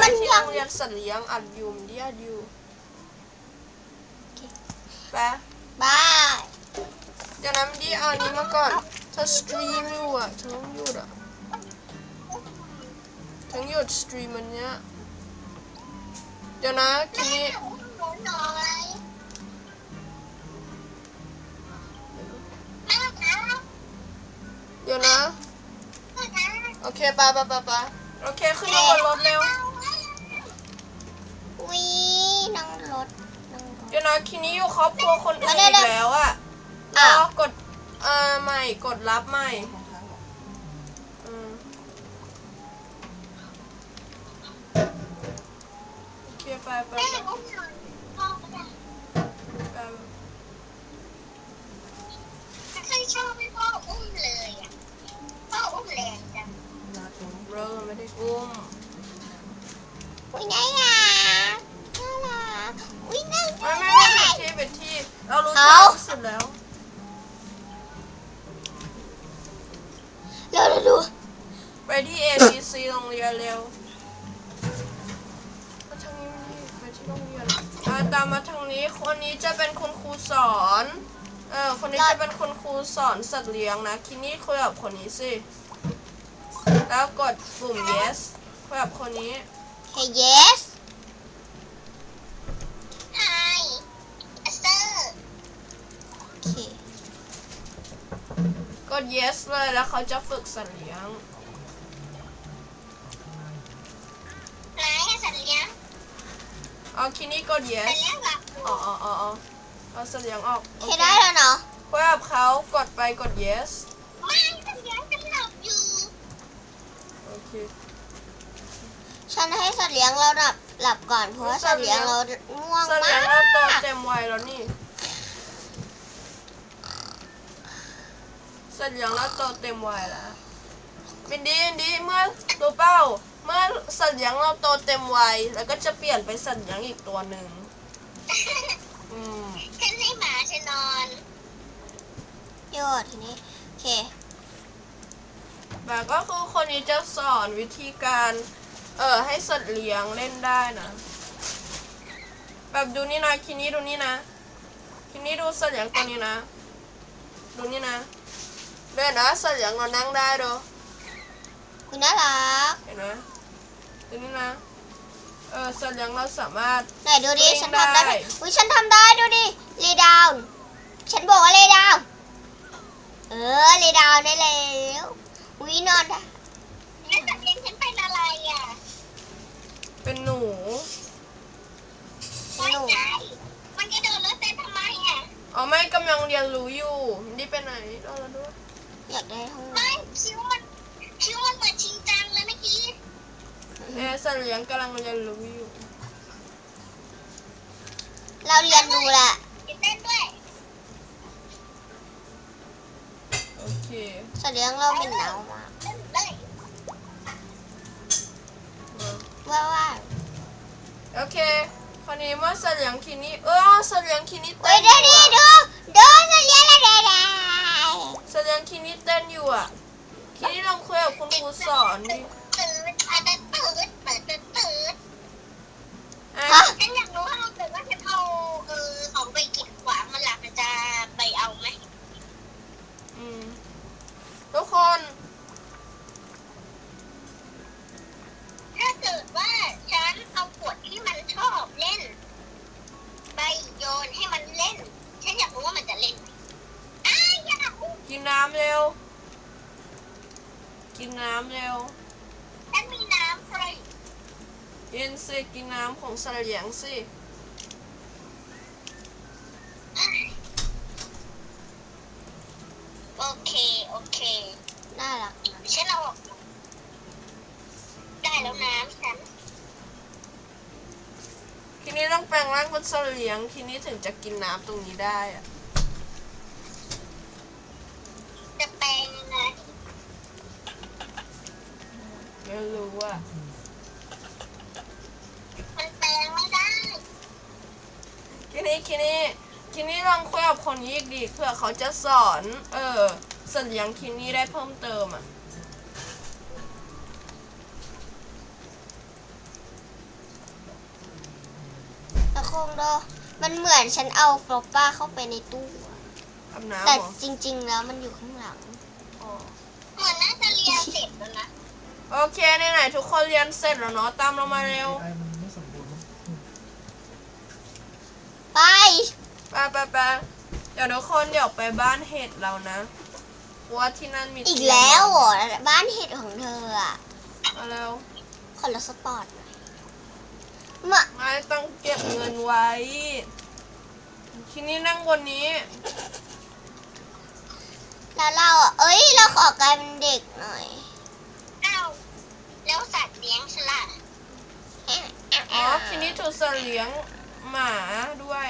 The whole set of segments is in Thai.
มันที่ยังโรงเรียนสัตว์เลี้ยงอัดอยูมเดียดอยู่ไปบายเดี๋ยวนะมันดีเอาอันนี้มาก่อนถ้าสตรีมอยู่อะเธอต้องหยุดอะทั้งหยุดสตรีมอันเนี้ยเดี๋ยวนะทีนี้หนูหน่อยแม่คะเดี๋ยวนะแม่คะโอเคไปไปไปไปโอเคขึ้นมาบนรถเร็ว วินั่งรถนั่งรถ เดี๋ยวนะทีนี้อยู่ครอบครัวคนอื่นเดี๋อียวกแล้วอะรอ้าว อกดเอ่อใหม่กดรับใหม่อืมโอเคไปไปแม่ไปอุ้มหน่อยพ่อก็ได้ไปไม่เคยชอบให้พ่ออุ้มเลยอะ พ่ออุ้มแรงจัง เริ่มไม่ได้อุ้มวิน่ารักน่ารักวิน่า ไม่รัไม่ไม่กผิดที่ผิดที่ เรารู้เอาจักที่สุดแล้ว เร็วเร็วดูไปที่ A B C โรงเรียนเร็วมาทางนี้มานี่ไปที่โรงเรียนอ่าตามมาทางนี้คนนี้จะเป็นคุณครูสอน เออคนนี้จะเป็นคุณครูสอนสัตว์เลี้ยงนะคินี่คุยกับคนนี้สิแล้วกดปุ่ม yes คุยกับคนนี้โอเค yes ไฮอัสเตอร์ โอเค กด yes เลยแล้วเขาจะฝึกสัตว์เลี้ยงไหนให้สัตว์เลี้ยงเอาคินี่กด สัต yes ว์เลี้ยงหลับอยู่อ๋ออ๋ออ๋ออ๋อเอาสัตว์เลี้ยงออกโอเคได้แล้วเนาะคุยกับเขากดไปกด yes ไม่สัตว์เลี้ยงจะหลับอยู่ โอเค ฉันให้สัตว์เลี้ยงเราหลับหลับก่อนเพราะว่าสัตว์เลี้ยงเราง่วงสัตว์มาเลี้ยกงเราโตเต็มวัยแล้วนี่ สัตว์เลี้ยงเราโตเต็มวัยแล้วบินดีบินดีเมื่อรู้เป้า เมื่อสัตว์เลี้ยงเราโตเต็มวัยแล้วก็จะเปลี่ยนไปสัตว์เลี้ยงอีกตัวหนึ่งอืมฉันให้หมาฉันนอนโยดทีนี้โอเคแบบก็คือคนนี้จะสอนวิธีการเออให้สัตว์เลี้ยงเล่นได้นะ แบบดูนี่นะคินี้ดูนี่นะคินี้ดูสัตว์เลี้ยงตัวนี้นะ ดูนี่นะ เดินนะสัตว์เลี้ยงเรานั่งได้ดูคุณน่ารัก เห็นไหมดูนี่นะเออสัตว์เลี้ยงเราสามารถ ไหนดูดิ วิ่งฉันทำได้ได้ อุ้ยฉันทำได้ดูดิเลดาวน์ฉันบอกว่าเลดาวน์เออเลดาวน์ได้แล้วอุ้ยนอนได้แล้วสัตว์เลี้ยงฉันเป็นอะไรอะเป็นหนู ไม่ใช่มันจะโดนรถเต้นทำไมอะ อ๋อไม่กำลังเรียนรู้อยู่ นี่ไปไหนรอเราด้วย อยากได้ห้องไม่คิ้วมันคิ้วมันเหมือนชิงจังเลยเมื่อกี้เออสัตว์เลี้ยงกำลังเรียนรู้อยู่ เราเรียนรู้แหละจะเต้นด้วยโอเคสัตว์เลี้ยงเราเป็นหนาวมากเต้นเลยมาว่าว่าโอเคคราวนี้เมื่อสัตว์เลี้ยงคินี้เออสัตว์เลี้ยงคินี้เฮ้เต้ยนดูอยู่ดิอะดูดูสัตว์เลี้ยงเราได้ ได้สัตว์เลี้ยงคินี้เต้นอยู่อะคินี้ลองคุยกับคุณครูสอนดิตื่นอันนั้นตื่นตื่นตื่นตื่นอะฮะฉันอยากรู้ว่าเกิดว่าฉันเอาเออของไปกีดขวางมันหลับมันจะไปเอาไหมอืมทุกคน ถ้าเกิดว่าฉันเอาขวดที่มันชอบเล่น ไปโยนให้มันเล่น ฉันอยากรู้ว่ามันจะเล่นไหมอ้ายอยา กรู้กินน้ำเร็ว กินน้ำเร็วฉันมีน้ำฟรีเย็นสิกินน้ำของสัตว์เลี้ยงสิโอเค โอเค น่ารักนะฉันเอาออกได้แล้วน้ำฉัน ทีนี้ต้องแปลงร่างเป็นสัตว์เลี้ยงทีนี้ถึงจะกินน้ำตรงนี้ได้อะจะ ไม่รู้อะมันแปลงไม่ได้ทีนี้ทีนี้ทีนี้ลองคุยกับคนนี้อีกดีเผื่อเขาจะสอน เออสัตว์เลี้ยงทีนี้ได้เพิ่มเติมอะคงเด้อมันเหมือนฉันเอาฟลอปป้าเข้าไปในตู้อะอาบน้ำแต่เหรอจริง ๆ แล้วมันอยู่ข้างหลัง อ๋อ เหมือนน่าจะเรียนเสร็จแล้วนะ โอเคไหนๆทุกคนเรียนเสร็จแล้วเนาะตามเรามาเร็ว AI มันไม่สมบูรณ์มั้งอืมไป ไปไปไปเดี๋ยวทุกคนเดี๋ยวไปบ้านเห็ดเรานะเพราะว่าที่นั่นมีอีกแล้วเหรอบ้านเห็ดของเธออะมาเร็วขอรถสปอร์ตหน่อยมาไม่ต้องเก็บเงินไว้ ทีนี้นั่งบนนี้ แล้วเราอะเอ้ยเราขอกลายเป็นเด็กหน่อยอ้าว แล้วสัตว์เลี้ยงฉลาดอ๋อทีนี้ถูกสัตว์เลี้ยงหมาด้วย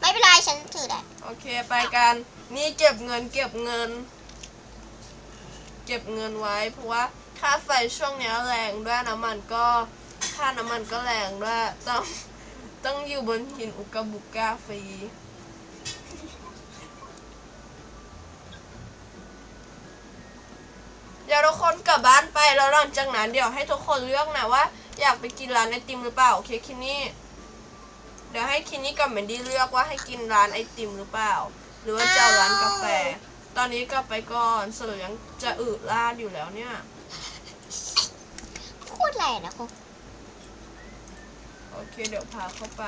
ไม่เป็นไรฉันถือได้ โอเคไปกัน นี่เก็บเงินเก็บเงิน เก็บเงินไว้เพราะว่าค่าไฟช่วงเนี้ยแรงด้วยน้ำมันก็ค่าน้ำมันก็แรงด้วยต้องต้องอยู่บนหินอุกาบุก้าฟรี ดี๋ยวทุกคนกลับบ้านไปแล้วหลังจากนั้นเดี๋ยวให้ทุกคนเลือกนะว่า อยากไปกินร้านไอติมหรือเปล่าโอเคคินนี่เดี๋ยวให้คินนี่กับเมนดี้เลือกว่าให้กินร้านไอติมหรือเปล่า หรือว่าจะเอาร้านกาแฟ ตอนนี้กลับไปก่อนสรุปยังจะอืดลาดอยู่แล้วเนี่ยพูดอะไรนะคุณโอเคเดี๋ยวพาเข้าไป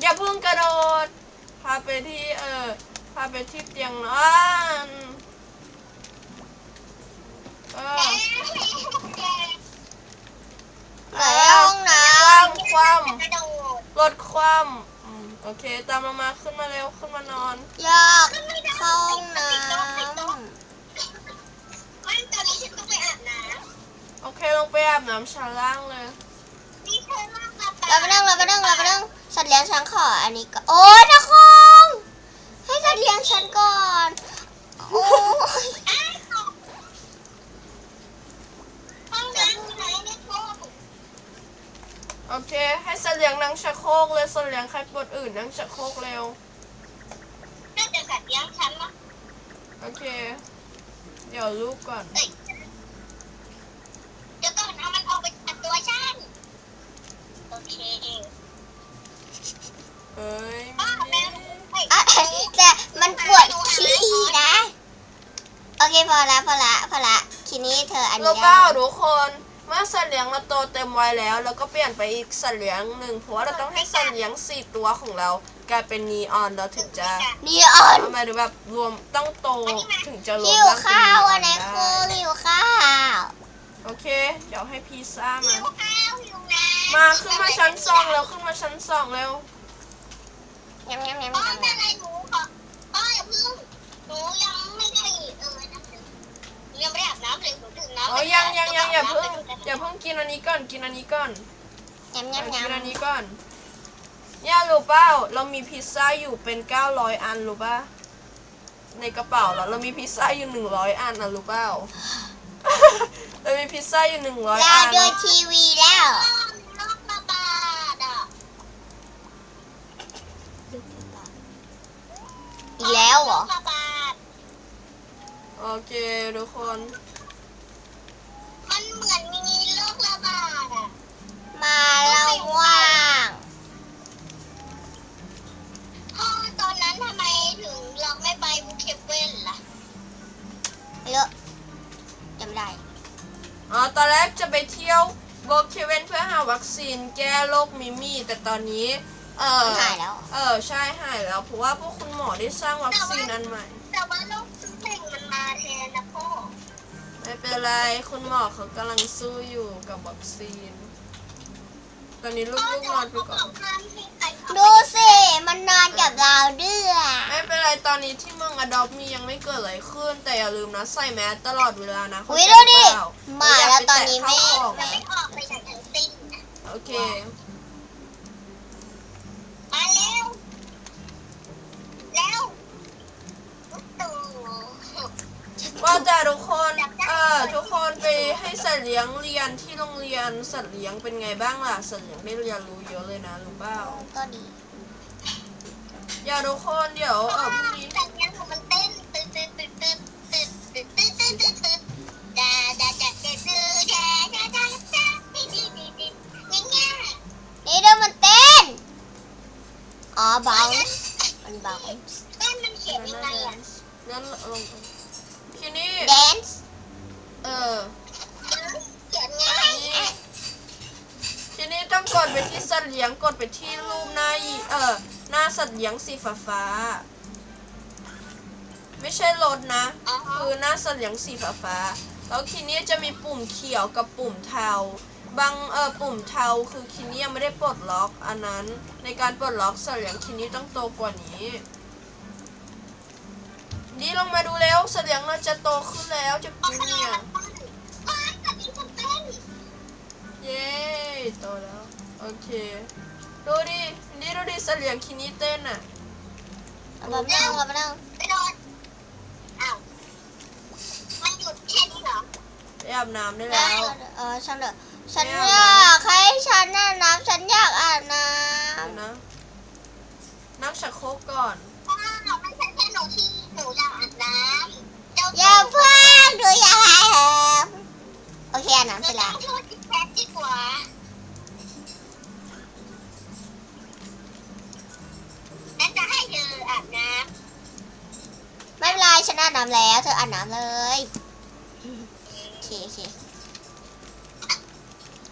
อย่าเพิ่งกระโดด พาไปที่เออพาไปที่เตียงนอน เออไหนห้องน้ความความกระโดดลดความอืมโอเค ตามเรามาขึ้นมาเร็วขึ้นมานอนอยากเข้าห้องน้ไม่ตอนนี้ฉันต้องไปอาบน้โอเคลงไปอาบน้ำชั้นล่างเลยำนี่เธอมากมาเราไปนั่งเราไปนั่งเราไปนั่งสัตว์เลี้ยงฉันขออันนี้ก็โอ๊ยนะคงให้สัตว์เลี้ยงฉันก่อน โอ้ย อ้าวห้องน้ำอยู่ไหนเนี่ยโค้ง โอเค ให้สัตว์เลี้ยงนั่งชักโครกเลยสัตว์เลี้ยง ใครปวดอื่นนั่งชักโครกเร็ว น่าจะสัตว์เลี้ยงฉันมั้งโอเค เดี๋ยวลูกก่อน เอ้ยเดี๋ยวก่อนเอามันออกไปจากตัวฉัน โอเคเอ้ยอ้าวแม่เฮ้ยอะแต่มันปวดขี้นะ โอเคพอละพอละพอละทีนี้เธออันนี้รู้ได้เปล่าทุกคน เมื่อสัตว์เลี้ยงเราโตเต็มวัยแล้วแล้วก็เปลี่ยนไปอีกสัตว์เลี้ยงหนึ่งเพราะว่าเราต้องให้สัตว์เลี้ยงสี่ตัวของเรากลายเป็นนีออนเราถึงจะนีออนหมายถึงแบบรวมต้องโตถึงจะรวมหิวร่างเป็นข้าวนีออัอนนไหนได้คือหิวข้าวโอเค เดี๋ยวให้พีซ่าหิมาวข้าวหิวน้มาขึ้นมาชั้นสองแล้วขึ้นมาชั้นสองเร็ว ยำยำยำพ่อยำเป็นยำอะไรหนูขอพ่ออย่าเพึ่งหนูยังไม่ได้เออนะหนู ยังไม่ได้อาบน้ำเลยหนูดื่มน้ำโอ้ยยังยังยังอย่าเพิ่งอย่าเพิ่งกินอันนี้ก่อนกินอันนี้ก่อนยำกิยำนอันยำนี้ก่อน เนี่ยรู้เปล่าเรามีพิซซ่าอยู่เป็น900อันรู้ป่ะในกระเป๋าเราเรามีพิซซ่าอยู่100อันนะรู้เปล่าเรามีพิซซ่าอยู่100เราอันดูทีวีแล้วพ่อมีโรคระบาดอะอีกแล้วเหรอโคระบาด โอเคทุกคน มันเหมือนมีโรคระบาดอะ มาแล้วว่างพ่อตอนนั้นทำไมถึงเราไม่ไปบูเคเว่นล่ะเยอะจำไม่ได้อ๋อ ตอนแรกจะไปเที่ยวโบเคเวนเพื่อหาวัคซีนแก้โรคมิมี่ แต่ตอนนี้ เออหายแล้ว เออ ใช่หายแล้ว เพราะว่าพวกคุณหมอได้สร้างวัคซีนอันใหม่ เป็นไร คุณหมอเขากำลังสู้อยู่กับวัคซีน ตอนนี้ลูพ่อกๆแต่นอว่านไปเขาบก่ออนกห้ามให้ใครเข้าไปดูสิ มันนอนกับเราด้วยไม่เป็นไร ตอนนี้ที่เมืองอดอปมียังไม่เกิดอะไรขึ้น แต่อย่าลืมนะใส่แมสตลอดเวลานะอุ้ยเข้าดูใจดิเปล่มาแล้วตอนนี้ไม่อย่าไปไม่แตะเข้าออกไม่ออกไปจากทั้งสิ้นนะโอเค ว่าแต่ทุกคนเอ่อทุกคนไปให้สัตว์เลี้ยงเรียนที่โรงเรียนสัตว์เลี้ยงเป็นไงบ้างล่ะสัตว์เลี้ยงได้เรียนรู้เยอะเลยนะรู้เปล่าก็ดีอย่าทุกคนเดี๋ยวเออพรุ่งนี้สัตว์เลี้ยงของมันเต้นตื่นตื่นตื่นตื่นตื่นตื่นตื่นตื่นตื่นตื่นดาดาดาดาดาดาดาดาดาดีดีดีดีง่ายๆนี่เดี๋ยวมันเต้นอ๋อเบามันเบาเต้นมันเขียนยังไงอะนั่นลง ทีนี้แดนซ์เออเขียนไงนี่ทีนี้ต้องกดไปที่สัตว์เลี้ยงกดไปที่รูปหน้าอีเออหน้าสัตว์เลี้ยงสีฟ้าฟ้าๆไม่ใช่รถนะ อ๋อคือหน้าสัตว์เลี้ยงสีฟ้าฟ้าๆแล้วทีนี้จะมีปุ่มเขียวกับปุ่มเทา บางเออปุ่มเทาคือคินี้ยังไม่ได้ปลดล็อกอันนั้น ในการปลดล็อกสัตว์เลี้ยงคินี้ต้องโตกว่านี้นี่ลงมาดูแล้วสัตว์เลี้ยง เราจะโตขึ้นแล้วจะโอจูเคเนียร์ว้ายตอนนี้ฉันเต้นเย้โตแล้ว โอเค ดูดินี่ดูดิสัตว์เลี้ยงคินี้เต้นอะเอาแบบนั่งเอาแบบนั่งไปโดนอ้าวมันหยุดแค่นี้เหรอไปอาบน้ำได้แล้แล้ววเออฉันเดอฉันไม่อเอานะยากให้ฉันน่ะน้ำฉันอยากอาบน้เดี๋ยวนะนั่งชักโครกก่อน อย่าเพิ่งดูอย่าให้เหิมโอเคอาบน้ำเสร็จแล้วโทษที่แพทดีกว่าฉันจะให้เธออาบน้ไม่เป็นไรฉันอาบน้ำแล้ว เธออาบน้ำเลยโอเคโอเค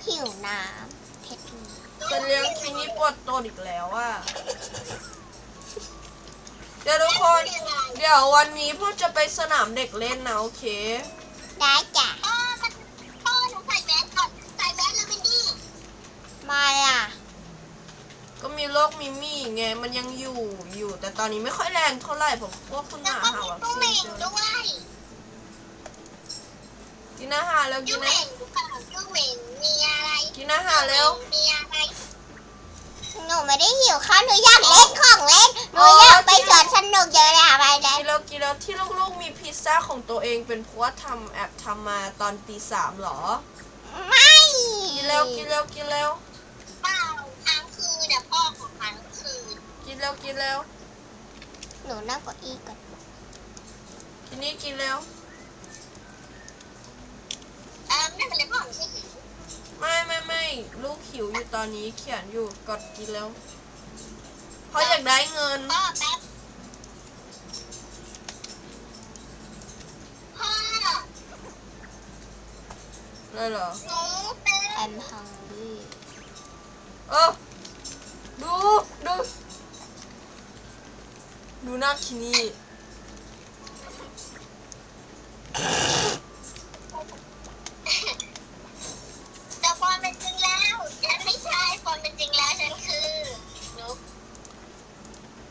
หิวน้ำเพชรำสัตว์เลี้ยงคินี้ปวดโตนอีกแล้วอะ เดี๋ยวทุกคน เดี๋ยววันนี้พวกจะไปสนามเด็กเล่นนะโอเค ได้จ้ะพ่อมันพ่อหนูใส่แมสก่อนใส่แมสแล้วมินดี้มาอะ ก็มีโรคมิมี่ไงมันยังอยู่อยู่ แต่ตอนนี้ไม่ค่อยแรงเท่าไหร่ผมพวกคุณหแล้วมาก็หามีวัคตู้ซีเหม่นงเจอด้วยกินอาหารแล้วกิตู้นเหนะม่งหรือเปล่าตู้เหม่งมีอะไรกินอาหารแล้ว มีอะไร หนูไม่ได้หิวข้าวหนูอยากเล่นของเล่นหนูอยากไปสวนสนุกเยอะเลยอะไปเลยกินแล้วกินแล้วที่ลูกๆมีพิซซ่าของตัวเองเป็นเพราะว่าทำแอบทำมาตอนตีสามเหรอ ไม่กินแล้วกินแล้วกินแล้วเปล่าค้างคืนเนี่ยพ่อของค้างคืนกินแล้วกินแล้วหนูนั่งเก้าอี้ก่อนทีนี้กินแล้ว ไม่ไม่ลูกหิวอยู่ตอนนี้เขียนอยู่กดกินแล้วเพราะอยากได้เงินพ่อแป๊บพ่อเลยเหรอ หนูเป็น I'm hungry เออดู ดู ดูหน้าคินี่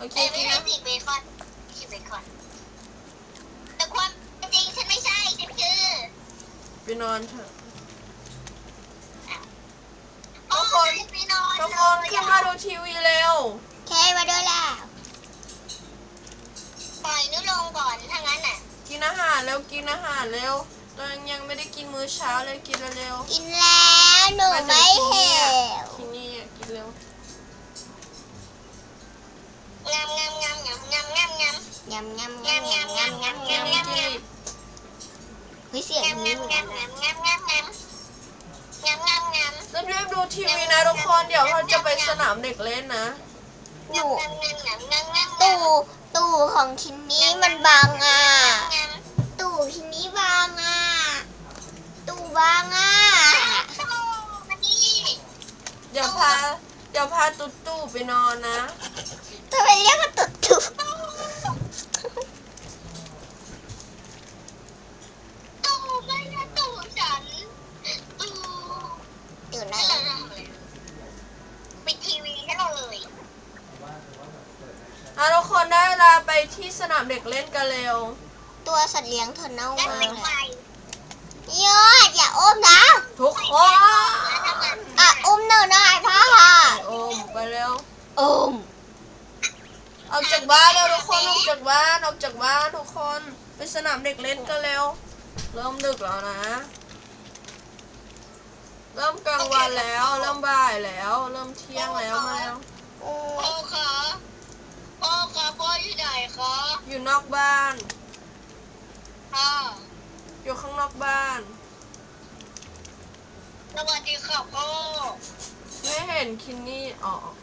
โอเคเอ้ยไม่กินใช่นะสิเบคอนชื่อเบคอน แต่ความเป็นจริงฉันไม่ใช่ ฉันคือไปนอนเถอะทุกคนไปนอนทุกคนขึ้นมาดูทีวีเร็วเคมาด้วยแล้ว ปล่อยนุลงก่อนถ้างั้นน่ะ กินอาหารเร็วกินอาหารเร็วตอนยังไม่ได้กินมื้อเช้าเลยกินเร็วกินแล้วหนูไม่เห็ว ๆคินี่อะกินเร็ว งามงามงามงามงามงามงามยำยำยำยำยำยำกิยำนยนี่กินนี่ำเฮ้ยเสียงงามนี้งามเหมือนงากัมนงานะมงามงามงามงามงามงามรีบๆดูทีวีนะทุกคนเดี๋ยวเราจะไปสนามเด็กเล่นนะหนูงามงามงามงามงามตู่ตู่ของคินนี้มันบางอะงามตู่คินนี้บางอะตู่บางอะโอ้มานี่เดี๋ยวพาเดี๋ยวพาตุ๊ตู่ไปนอนนะ ทำไมเรียกว่าตุ๊ตู่ตู่ไม่ใช่ตู่ฉันตู่ตู่ไหนไม่เลยปิดทีวีให้เราเลยอะทุกคนได้เวลาไปที่สนามเด็กเล่นกันเร็ว ตัวสัตว์เลี้ยงเธอเน่างั้นมากปิดเลไฟยยอดอย่าอุ้มนะทุกคนอะอุ้มหนูหน่อยพ่อโอมไปเร็วอุ้ม ออกจากบ้านเร็วทุกคนออกจากบ้านออกจากบ้านทุกคนไปสนามเด็กเล่นกันเร็ว เริ่มดึกแล้วนะ เริ่มกลางวันแล้ว เริ่มบ่ายแล้ว เริ่มเที่ยงแล้วมาแล้วพ่อคะพ่อคะพ่ออยู่ไหนคะอยู่นอกบ้านพ่ออยู่ข้างนอกบ้านสวัสดีค่ะพ่อไม่เห็นคินนี่อ๋อโอเค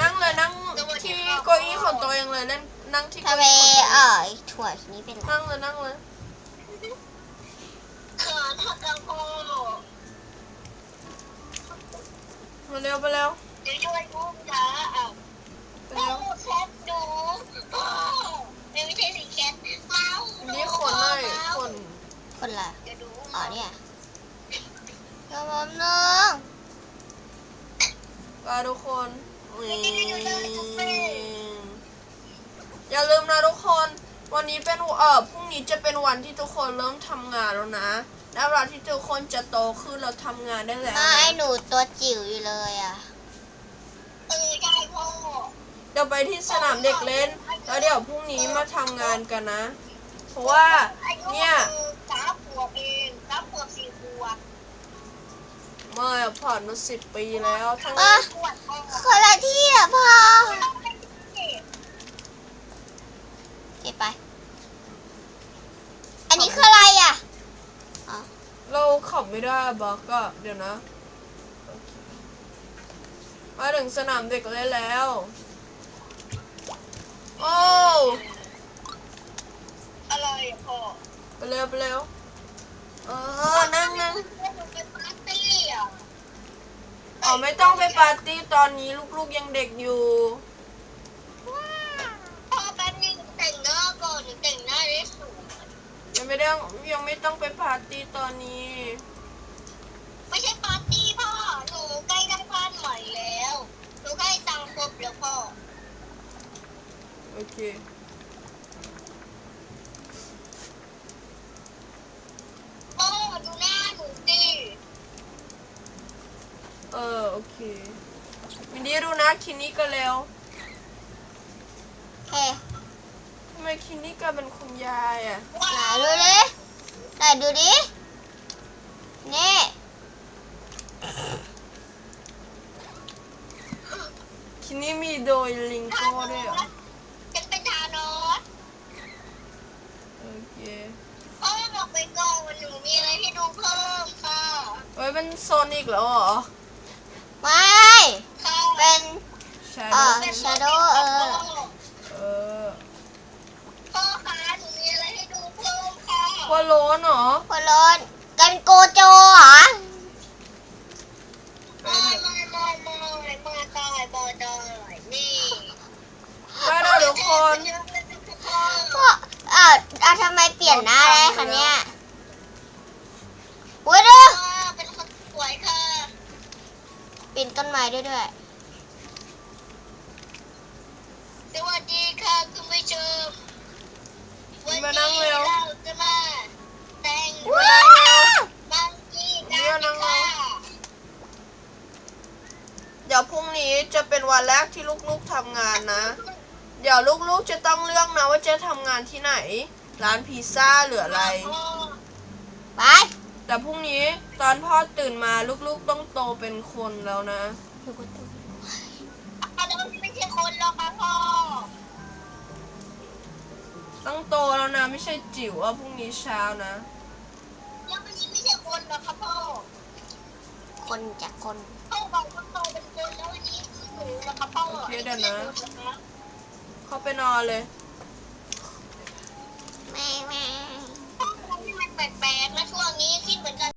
นั่งเลยนั่งที่เก้าอี้ของตัวเองเลยเล่นนั่งที่ทำเก้าไมอี้ของตัวเอเองอถั่วทีนี้เป็นไรนั่งเลยนั่งเลยขอทักกับพ่อมาเร็วไปเร็วเดี๋ยวช่วยลูกนะอะไปโอ้เร็ว แคทดูโอ้ไม่ใช่สิแคทเมาส์อันนี้ขนหน่อยขนคนละเดี๋ยวดูอ๋อเนี่ยกระผมนึงไปทุกคน อืมอย่าลืมนะทุกคน วันนี้เป็นเออพรุ่งนี้จะเป็นวันที่ทุกคนเริ่มทำงานแล้วนะและเวลาที่ทุกคนจะโตขึ้นเราทำงานได้แล้วไม่นะหนูตัวจิ๋วอยู่เลยอะเออได้พ่อเดี๋ยวไปที่สนามเด็กเล่น แล้วเดี๋ยวพรุ่งนี้มาทำงานกันนะ เพราะว่าเนี่ย เมื่อผ่านมาสิบปีแล้วทั้งอะขวบพ่อคนละที่อะพ่อเก็บไป อันนี้คืออะไรอะเราขับไม่ได้บักก็เดี๋ยวนะ มาถึงสนามเด็กเล่นแล้ว โอ้อะไรอะพ่อไปเร็วไปเร็วเออนั่งนั่งเป็นปาร์ตี้ อะอ๋อไม่ต้องไปปาร์ตี้ตอนนี้ลูกๆยังเด็กอยู่ พ่อแป๊บนึงแต่งหน้าก่อนหนูแต่งหน้าได้สวยยังไม่ได้ยังไม่ต้องไปปาร์ตี้ตอนนี้ ไม่ใช่ปาร์ตี้พ่อ หนูใกล้ได้บ้านใหม่แล้ว หนูใกล้ตังค์ครบแล้วพ่อ โอเค พ่อดูหน้าหนูสิ เออโอเค วินดี้ดูนะคินนี่ก็เร็วเฮ้ทำไมคินนี่กลายเป็นคุณยายอะว้าไหนวดูดิไหนดูดิ นี่คินนี่มีโดยลิงโก้ด้วยเหรอฉันเป็นทานอสโอเคพ่อบอกไปก่อนหนูมีอะไรให้ดูเพิ่มค่ะไว้เป็นโซนิกแล้วเหรอ ไม่ค่ะเป็นใช่เออเป็น Shadow เออเออพ่อคะหนูมีอะไรให้ดูเพิ่มค่ะว่าโลนเหรอพลอนกันโกโจเหรอไม่ไม่ไม่ไม่มาตายบอดอยนี่ได้นะทุกคนเยอะเลยนะคะพ่อพ่ออ้าวอ้าวทำไมเปลี่ยนหน้าได้คะเนี่ยอุ้ยดู พ่อเป็นคนสวยค่ะ ปีนต้นไม้ด้วยด้วย สวัสดีค่ะคุณผู้ชมวัน มานั่ นี้ งเร็ว เราจะมาแต่ง มานั่งเร็ว บังกี้ เดี๋ กั ยวน นั่งเร็ ค่ะ ว เดี๋ยวพรุ่งนี้จะเป็นวันแรกที่ลูกๆทำงานนะ เดี๋ยวลูกๆจะต้องเลือกนะว่าจะทำงานที่ไหน ร้านพิซซ่าหรืออะไรพ่อไป แต่พรุ่งนี้ตอนพ่อตื่นมาลูกๆต้องโตเป็นคนแล้วนะอันนั้นไม่ใช่คนหรอกค่ะพ่อต้องโตแล้วนะ ไม่ใช่จิ๋วว่าพรุ่งนี้เช้านะแล้ววันนี้ไม่ใช่คนหรอกค่ะพ่อ คนจากคนพ่อบอกว่าโตเป็นคนแล้ววันนี้คือหนูหรอกค่ะพ่อโอเคเดี๋ยวนะไม่ใช่คหรอกเข้าไปนอนเลย แม่แม่พ่อทำให้มันแปลกๆนะช่วงนี้คิดเหมือนกัน